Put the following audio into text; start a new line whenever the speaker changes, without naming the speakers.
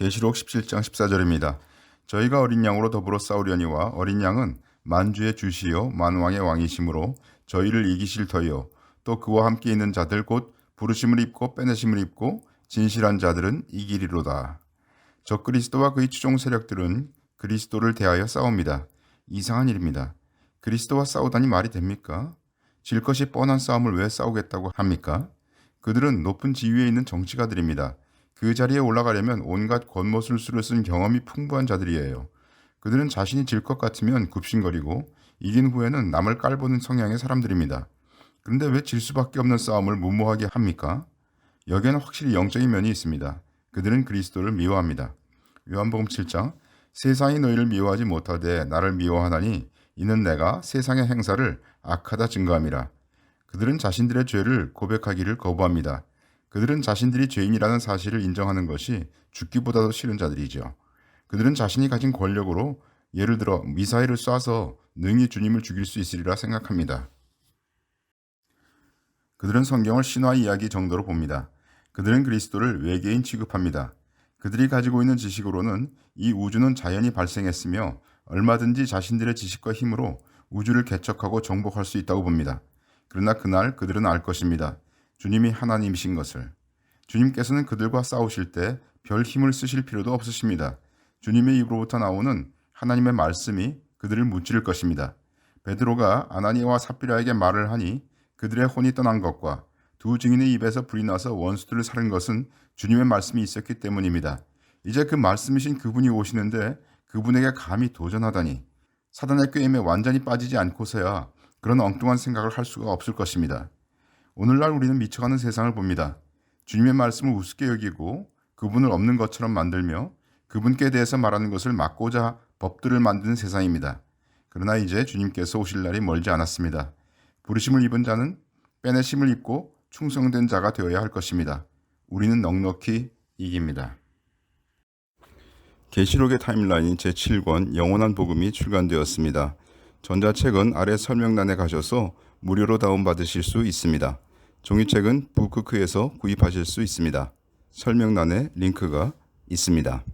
계시록 17장 14절입니다. 저희가 어린 양으로 더불어 싸우려니와 어린 양은 만주의 주시요 만왕의 왕이심으로 저희를 이기실 터이요 또 그와 함께 있는 자들 곧 부르심을 입고 빼내심을 입고 진실한 자들은 이기리로다. 저 그리스도와 그의 추종 세력들은 그리스도를 대하여 싸웁니다. 이상한 일입니다. 그리스도와 싸우다니 말이 됩니까? 질 것이 뻔한 싸움을 왜 싸우겠다고 합니까? 그들은 높은 지위에 있는 정치가들입니다. 그 자리에 올라가려면 온갖 권모술수를 쓴 경험이 풍부한 자들이에요. 그들은 자신이 질 것 같으면 굽신거리고 이긴 후에는 남을 깔보는 성향의 사람들입니다. 그런데 왜 질 수밖에 없는 싸움을 무모하게 합니까? 여기에는 확실히 영적인 면이 있습니다. 그들은 그리스도를 미워합니다. 요한복음 7장 세상이 너희를 미워하지 못하되 나를 미워하나니 이는 내가 세상의 행사를 악하다 증거함이라. 그들은 자신들의 죄를 고백하기를 거부합니다. 그들은 자신들이 죄인이라는 사실을 인정하는 것이 죽기보다도 싫은 자들이죠. 그들은 자신이 가진 권력으로 예를 들어 미사일을 쏴서 능히 주님을 죽일 수 있으리라 생각합니다. 그들은 성경을 신화 이야기 정도로 봅니다. 그들은 그리스도를 외계인 취급합니다. 그들이 가지고 있는 지식으로는 이 우주는 자연히 발생했으며 얼마든지 자신들의 지식과 힘으로 우주를 개척하고 정복할 수 있다고 봅니다. 그러나 그날 그들은 알 것입니다. 주님이 하나님이신 것을. 주님께서는 그들과 싸우실 때 별 힘을 쓰실 필요도 없으십니다. 주님의 입으로부터 나오는 하나님의 말씀이 그들을 무찌를 것입니다. 베드로가 아나니아와 삽비라에게 말을 하니 그들의 혼이 떠난 것과 두 증인의 입에서 불이 나서 원수들을 살은 것은 주님의 말씀이 있었기 때문입니다. 이제 그 말씀이신 그분이 오시는데 그분에게 감히 도전하다니 사단의 꾀임에 완전히 빠지지 않고서야 그런 엉뚱한 생각을 할 수가 없을 것입니다. 오늘날 우리는 미쳐가는 세상을 봅니다. 주님의 말씀을 우습게 여기고 그분을 없는 것처럼 만들며 그분께 대해서 말하는 것을 막고자 법들을 만드는 세상입니다. 그러나 이제 주님께서 오실 날이 멀지 않았습니다. 부르심을 입은 자는 빼내심을 입고 충성된 자가 되어야 할 것입니다. 우리는 넉넉히 이깁니다. 계시록의 타임라인 제7권 영원한 복음이 출간되었습니다. 전자책은 아래 설명란에 가셔서 무료로 다운받으실 수 있습니다. 종이책은 북크크에서 구입하실 수 있습니다. 설명란에 링크가 있습니다.